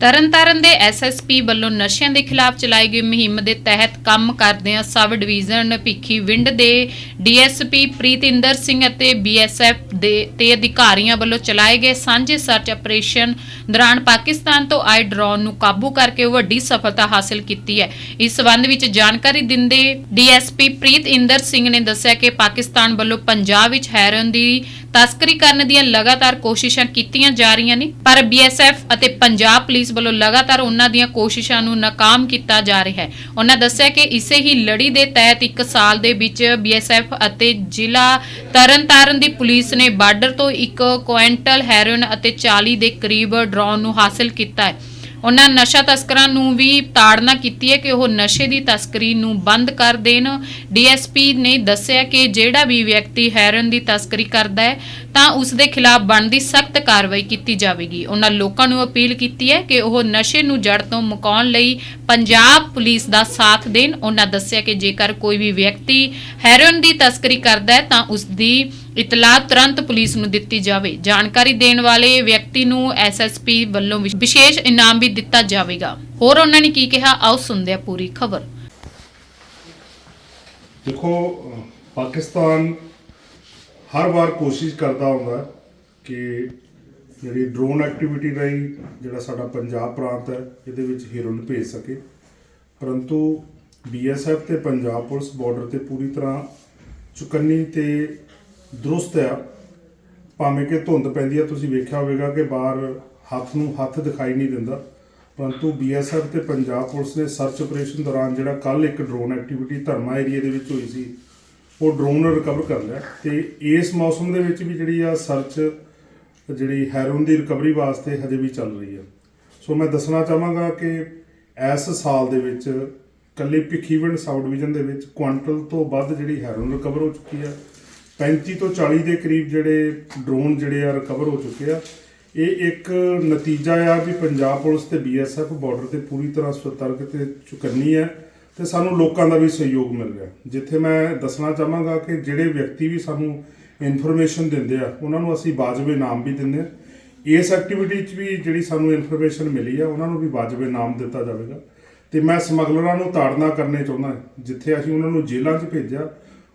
ਤਰਨਤਾਰਨ ਦੇ ਐਸਐਸਪੀ ਵੱਲੋਂ ਨਸ਼ਿਆਂ ਦੇ ਖਿਲਾਫ ਚਲਾਈ ਗਈ ਮੁਹਿੰਮ ਦੇ ਤਹਿਤ ਕੰਮ ਕਰਦਿਆਂ ਸਬ ਡਿਵੀਜ਼ਨ ਭਿੱਖੀ ਵਿੰਡ ਦੇ ਡੀਐਸਪੀ ਪ੍ਰੀਤਿੰਦਰ ਸਿੰਘ ਅਤੇ ਬੀਐਸਐਫ ਦੇ ਤੇ ਅਧਿਕਾਰੀਆਂ ਵੱਲੋਂ ਚਲਾਏ ਗਏ ਸਾਂਝੇ ਸਰਚ ਆਪਰੇਸ਼ਨ ਦੌਰਾਨ ਪਾਕਿਸਤਾਨ ਤੋਂ ਆਏ ਡਰੋਨ ਨੂੰ ਕਾਬੂ ਕਰਕੇ ਵੱਡੀ ਸਫਲਤਾ ਹਾਸਲ ਕੀਤੀ ਹੈ। ਇਸ ਸਬੰਧ ਵਿੱਚ ਜਾਣਕਾਰੀ ਦਿੰਦੇ ਡੀਐਸਪੀ ਪ੍ਰੀਤਿੰਦਰ ਸਿੰਘ ਨੇ ਦੱਸਿਆ ਕਿ ਪਾਕਿਸਤਾਨ ਵੱਲੋਂ ਪੰਜਾਬ ਵਿੱਚ ਹੈਰਨ ਦੀ ਤਸਕਰੀ ਕਰਨ ਦੀਆਂ ਲਗਾਤਾਰ ਕੋਸ਼ਿਸ਼ਾਂ ਕੀਤੀਆਂ ਜਾ ਰਹੀਆਂ ਨੇ, ਪਰ ਬੀਐਸਐਫ ਅਤੇ ਪੰਜਾਬ ਪੁਲਿਸ ਵੱਲੋਂ ਲਗਾਤਾਰ ਉਹਨਾਂ ਦੀਆਂ ਕੋਸ਼ਿਸ਼ਾਂ ਨੂੰ ਨਾਕਾਮ ਕੀਤਾ ਜਾ ਰਿਹਾ ਹੈ। ਉਹਨਾਂ ਦੱਸਿਆ ਕਿ ਇਸੇ ਹੀ ਲੜੀ ਦੇ ਤਹਿਤ ਇੱਕ ਸਾਲ ਦੇ ਵਿੱਚ ਬੀਐਸਐਫ ਅਤੇ ਜ਼ਿਲ੍ਹਾ ਤਰਨਤਾਰਨ ਦੀ ਪੁਲਿਸ ਨੇ ਬਾਰਡਰ ਤੋਂ ਇੱਕ ਕੁਇੰਟਲ ਹੈਰੋਇਨ ਅਤੇ 40 ਦੇ ਕਰੀਬ ਡਰੋਨ ਨੂੰ ਹਾਸਲ ਕੀਤਾ ਹੈ। ਉਹਨਾਂ ਨਸ਼ਾ ਤਸਕਰਾਂ ਨੂੰ ਵੀ ਤਾੜਨਾ ਕੀਤੀ ਹੈ ਕਿ ਉਹ ਨਸ਼ੇ ਦੀ ਤਸਕਰੀ ਨੂੰ ਬੰਦ ਕਰ ਦੇਣ। ਡੀਐਸਪੀ ਨੇ ਦੱਸਿਆ ਕਿ ਜਿਹੜਾ ਵੀ ਵਿਅਕਤੀ ਹੈਰਨ ਦੀ ਤਸਕਰੀ ਕਰਦਾ ਹੈ ਤਾਂ ਉਸ ਦੇ ਖਿਲਾਫ ਬਣਦੀ ਸਖਤ ਕਾਰਵਾਈ ਕੀਤੀ ਜਾਵੇਗੀ। ਉਹਨਾਂ ਲੋਕਾਂ ਨੂੰ ਅਪੀਲ ਕੀਤੀ ਹੈ ਕਿ ਉਹ ਨਸ਼ੇ ਨੂੰ ਜੜ ਤੋਂ ਮੁਕਾਉਣ ਲਈ ਪੰਜਾਬ ਪੁਲਿਸ ਦਾ ਸਾਥ ਦੇਣ। ਉਹਨਾਂ ਦੱਸਿਆ ਕਿ ਜੇਕਰ ਕੋਈ ਵੀ ਵਿਅਕਤੀ ਹੈਰੋਇਨ ਦੀ ਤਸਕਰੀ ਕਰਦਾ ਹੈ, ਤਾਂ ਉਸ ਦੀ ਇਤਲਾਹ ਤੁਰੰਤ ਪੁਲਿਸ ਨੂੰ ਦਿੱਤੀ ਜਾਵੇ। ਜਾਣਕਾਰੀ ਦੇਣ ਵਾਲੇ ਵਿਅਕਤੀ ਨੂੰ ਐਸਐਸਪੀ ਵੱਲੋਂ ਵਿਸ਼ੇਸ਼ ਇਨਾਮ ਵੀ ਦਿੱਤਾ ਜਾਵੇਗਾ। ਹੋਰ ਉਹਨਾਂ ਨੇ ਕੀ ਕਿਹਾ? ਆਓ ਸੁਣਦੇ ਹਾਂ ਪੂਰੀ ਖਬਰ। ਦੇਖੋ ਪਾਕਿਸਤਾਨ ਹਰ ਵਾਰ ਕੋਸ਼ਿਸ਼ ਕਰਦਾ ਹੁੰਦਾ ਕਿ ਜਿਹੜੀ ਡਰੋਨ ਐਕਟੀਵਿਟੀ ਰਾਹੀਂ ਜਿਹੜਾ ਸਾਡਾ ਪੰਜਾਬ ਪ੍ਰਾਂਤ ਹੈ, ਇਹਦੇ ਵਿੱਚ ਹੀਰੋਇਨ ਭੇਜ ਸਕੇ। ਪਰੰਤੂ ਬੀਐਸਐਫ ਤੇ ਪੰਜਾਬ ਪੁਲਿਸ ਬਾਰਡਰ ਤੇ ਪੂਰੀ ਤਰ੍ਹਾਂ ਚੁਕੰਨੀ ਤੇ ਦਰੁਸਤ ਆ। ਭਾਵੇਂ ਕਿ ਧੁੰਦ ਪੈਂਦੀ ਆ, ਤੁਸੀਂ ਵੇਖਿਆ ਹੋਵੇਗਾ ਕਿ ਬਾਹਰ ਹੱਥ ਨੂੰ ਹੱਥ ਦਿਖਾਈ ਨਹੀਂ ਦਿੰਦਾ। ਪਰੰਤੂ ਬੀਐਸਐਫ ਤੇ ਪੰਜਾਬ ਪੁਲਿਸ ਨੇ ਸਰਚ ਆਪਰੇਸ਼ਨ ਦੌਰਾਨ ਜਿਹੜਾ ਕੱਲ ਇੱਕ ਡਰੋਨ ਐਕਟੀਵਿਟੀ ਧਰਮਾ ਏਰੀਆ ਦੇ ਵਿੱਚ ਹੋਈ ਸੀ ਉਹ ਡਰੋਨ ਰਿਕਵਰ ਕਰ ਲਿਆ। ਤੇ ਇਸ ਮੌਸਮ ਦੇ ਵਿੱਚ ਵੀ ਜਿਹੜੀ ਆ ਸਰਚ ਜਿਹੜੀ ਹੈਰੋਨ ਦੀ ਰਿਕਵਰੀ ਵਾਸਤੇ ਹਜੇ ਵੀ ਚੱਲ ਰਹੀ ਹੈ ਸੋ ਮੈਂ ਦੱਸਣਾ ਚਾਹਾਂਗਾ ਕਿ ਇਸ ਸਾਲ ਦੇ ਵਿੱਚ ਕੱਲੇ ਭਿੱਖੀਵਿੰਡ ਸਾਊਥ ਡਿਵੀਜ਼ਨ ਦੇ ਵਿੱਚ ਕੁਆਂਟਲ ਤੋਂ ਵੱਧ ਜਿਹੜੀ ਹੈਰੋਨ ਰਿਕਵਰ ਹੋ ਚੁੱਕੀ ਆ। 35 ਤੋਂ 40 ਦੇ ਕਰੀਬ ਜਿਹੜੇ ਡਰੋਨ ਜਿਹੜੇ ਆ ਰਿਕਵਰ ਹੋ ਚੁੱਕੇ ਆ। ਇਹ ਇੱਕ ਨਤੀਜਾ ਆ ਵੀ ਪੰਜਾਬ ਪੁਲਿਸ ਤੇ ਬੀਐਸਐਫ ਬਾਰਡਰ ਤੇ ਪੂਰੀ ਤਰ੍ਹਾਂ ਸਤਰਕ ਤੇ ਚੁਕੰਨੀ ਹੈ ਤੇ ਸਾਨੂੰ ਲੋਕਾਂ ਦਾ ਵੀ ਸਹਿਯੋਗ ਮਿਲ ਰਿਹਾ। ਜਿੱਥੇ ਮੈਂ ਦੱਸਣਾ ਚਾਹਾਂਗਾ ਕਿ ਜਿਹੜੇ ਵਿਅਕਤੀ ਵੀ ਸਾਨੂੰ ਇਨਫੋਰਮੇਸ਼ਨ ਦਿੰਦੇ ਆ, ਉਹਨਾਂ ਨੂੰ ਅਸੀਂ ਵਾਜਬ ਇਨਾਮ ਵੀ ਦਿੰਦੇ ਆ ਇਸ ਐਕਟੀਵਿਟੀ 'ਚ ਵੀ ਜਿਹੜੀ ਸਾਨੂੰ ਇਨਫੋਰਮੇਸ਼ਨ ਮਿਲੀ ਆ, ਉਹਨਾਂ ਨੂੰ ਵੀ ਵਾਜਬ ਇਨਾਮ ਦਿੱਤਾ ਜਾਵੇਗਾ। ਤੇ ਮੈਂ ਸਮਗਲਰਾਂ ਨੂੰ ਤਾੜਨਾ ਕਰਨੇ ਚਾਹੁੰਦਾ ਜਿੱਥੇ ਅਸੀਂ ਉਹਨਾਂ ਨੂੰ ਜੇਲ੍ਹਾਂ 'ਚ ਭੇਜਿਆ,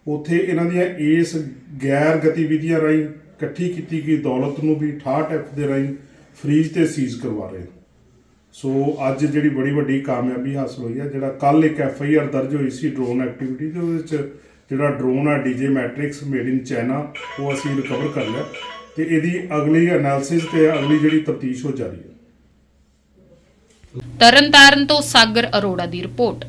ਉੱਥੇ ਇਹਨਾਂ ਦੀਆਂ ਇਸ ਗੈਰ ਗਤੀਵਿਧੀਆਂ ਰਾਹੀਂ ਇਕੱਠੀ ਕੀਤੀ ਗਈ ਦੌਲਤ ਨੂੰ ਵੀ 68 ਐਫ ਦੇ ਰਾਹੀਂ ਫਰੀਜ਼ ਤੇ ਸੀਜ਼ ਕਰਵਾ ਰਹੇ ਸੋ ਅੱਜ ਜਿਹੜੀ ਬੜੀ ਵੱਡੀ ਕਾਮਯਾਬੀ ਹਾਸਲ ਹੋਈ ਹੈ, ਜਿਹੜਾ ਕੱਲ ਇੱਕ ਐਫ ਆਈ ਆਰ ਦਰਜ ਹੋਈ ਸੀ ਡਰੋਨ ਐਕਟੀਵਿਟੀ ਦੇ ਉਹਦੇ ਵਿੱਚ, ਜਿਹੜਾ ਡਰੋਨ ਆ DJ Matrice made in China, ਉਹ ਅਸੀਂ ਰਿਕਵਰ ਕਰ ਲਿਆ ਤੇ ਇਹਦੀ ਅਗਲੀ ਐਨਾਲਿਸਿਸ ਤੇ ਅਗਲੀ ਜਿਹੜੀ ਤਫਤੀਸ਼ ਹੋ ਜਾ ਰਹੀ ਹੈ। ਤਰਨਤਾਰਨ ਤੋਂ ਸਾਗਰ ਅਰੋੜਾ ਦੀ ਰਿਪੋਰਟ।